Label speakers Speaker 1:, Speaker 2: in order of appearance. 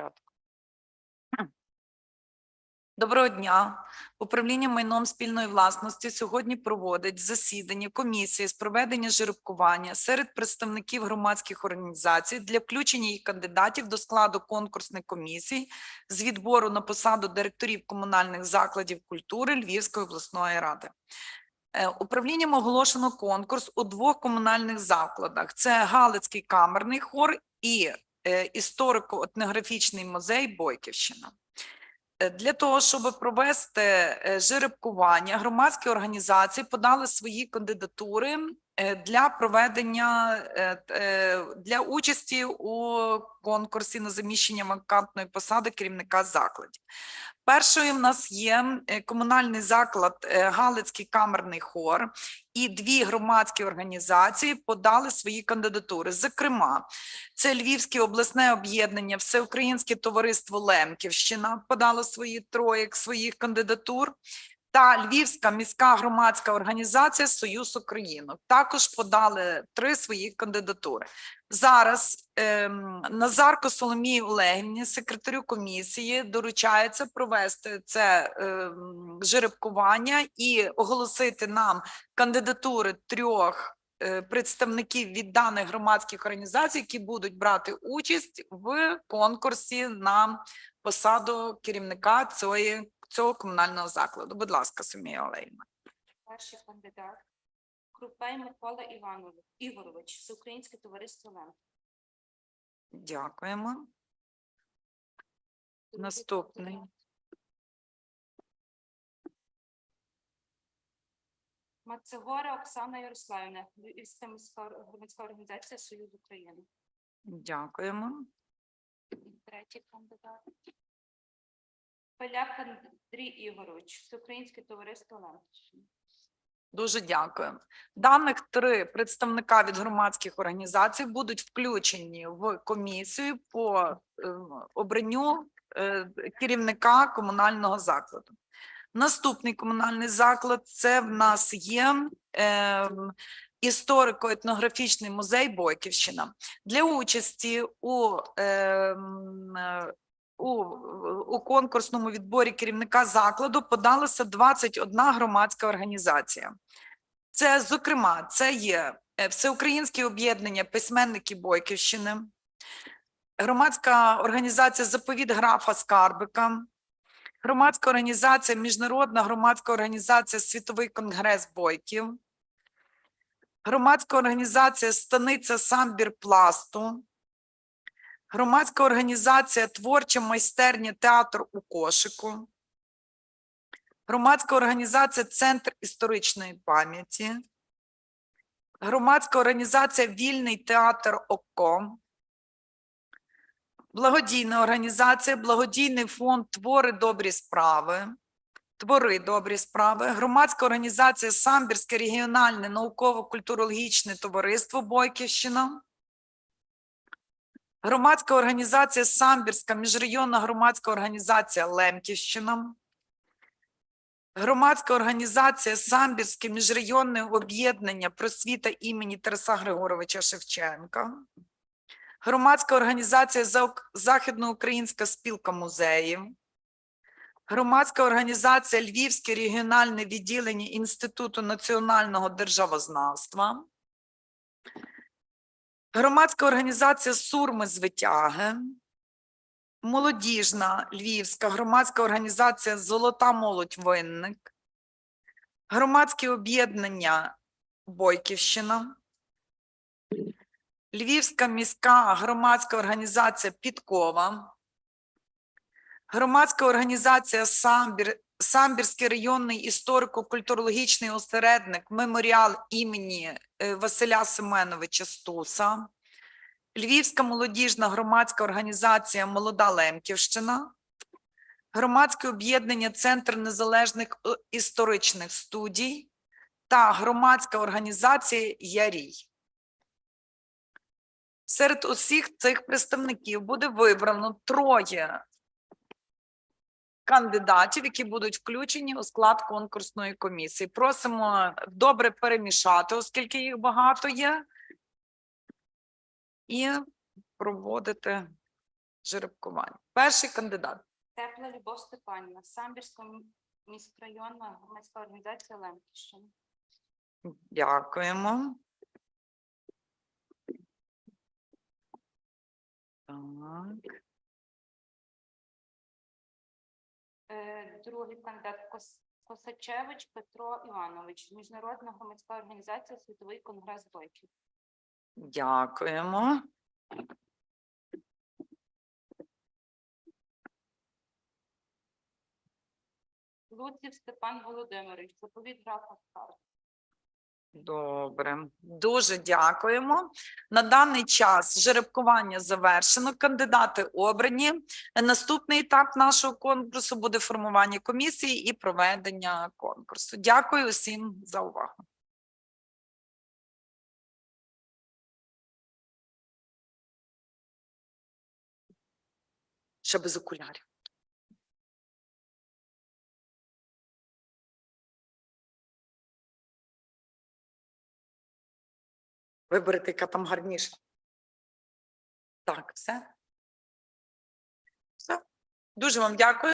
Speaker 1: Початку. Доброго дня. Управління майном спільної власності сьогодні проводить засідання комісії з проведення жеребкування серед представників громадських організацій для включення їх кандидатів до складу конкурсної комісії з відбору на посаду директорів комунальних закладів культури Львівської обласної ради. Е, Управлінням оголошено конкурс у двох комунальних закладах: це Галицький камерний хор і е, історико-етнографічний музей Бойківщина. Е, Для того, щоб провести е, жеребкування, громадські організації подали свої кандидатури для проведення е, е, для участі у конкурсі на заміщення вакантної посади керівника закладів. Першою в нас є е, комунальний заклад е, Галицький камерний хор, і дві громадські організації подали свої кандидатури. Зокрема, це Львівське обласне об'єднання, Всеукраїнське товариство Лемківщина подало свої троє своїх кандидатур. Та Львівська міська громадська організація Союз Українок також подали три свої кандидатури. Зараз ем, Назарко Соломії Олегівні, секретарю комісії, доручається провести це ем, жеребкування і оголосити нам кандидатури трьох е, представників від даних громадських організацій, які будуть брати участь в конкурсі на посаду керівника цієї, цього комунального закладу. Будь ласка, Сумія Олегівна.
Speaker 2: Перший кандидат Крупей Микола Іванович Ігорович, Всеукраїнське товариство Лем.
Speaker 1: Дякуємо. Наступний.
Speaker 2: Мацегора Оксана Ярославівна, Львівська міська громадська організація Союз України.
Speaker 1: Дякуємо.
Speaker 2: І Третій кандидат. Поляк Андрій Ігорович, Всеукраїнське товариство Лемківщина.
Speaker 1: Дуже дякую. Даних три представника від громадських організацій будуть включені в комісію по е, обранню е, керівника комунального закладу. Наступний комунальний заклад це в нас є е, історико-етнографічний музей Бойківщина. Для участі у, е, у, у конкурсному відборі керівника закладу подалося 21 громадська організація. Це, зокрема, це є е, Всеукраїнське об'єднання письменників Бойківщини, громадська організація Заповіт графа Скарбика, громадська організація, Міжнародна громадська організація Світовий конгрес Бойків, громадська організація Станиця Самбір Пласту, громадська організація Творча майстерня Театр у кошику, громадська організація Центр історичної пам'яті, громадська організація Вільний театр ОКО, благодійна організація, благодійний фонд Твори добрі справи, Твори добрі справи, громадська організація Самбірське регіональне науково-культурологічне товариство Бойківщина, громадська організація Самбірська міжрайонна громадська організація Лемківщина, Громадська організація Самбірське міжрайонне об'єднання просвіта імені Тараса Григоровича Шевченка, Громадська організація «Заок- Західноукраїнська спілка музеїв, Громадська організація Львівське регіональне відділення Інституту національного державознавства, Громадська організація Сурми з Витяги, Молодіжна Львівська громадська організація Золота молодь Винник, громадське об'єднання Бойківщина, Львівська міська громадська організація Підкова, громадська організація Самбір, Самбірський районний історико-культурологічний осередник Меморіал імені е, Василя Семеновича Стуса, Львівська молодіжна громадська організація Молода Лемківщина, громадське об'єднання Центр незалежних е, історичних студій та громадська організація Ярій. Серед усіх цих представників буде вибрано троє кандидатів, які будуть включені у склад конкурсної комісії. Просимо добре перемішати, оскільки їх багато є, і проводити жеребкування. Перший кандидат.
Speaker 2: Тепла Любов Степанівна, Самбірська міськрайонна громадська організація Лемківщина.
Speaker 1: Дякуємо. Так.
Speaker 2: Другий кандидат Кос- Косачевич Петро Іванович, Міжнародна громадська організація Світовий конгрес бойків.
Speaker 1: Дякуємо.
Speaker 2: Луців Степан Володимирович, заповіт графа Скар.
Speaker 1: Добре, дуже дякуємо. На даний час жеребкування завершено. Кандидати обрані. Наступний етап нашого конкурсу буде формування комісії і проведення конкурсу. Дякую усім за увагу. Ще без окулярів. Виберете, яка там гарніша. Так, все. Все. Дуже вам дякую.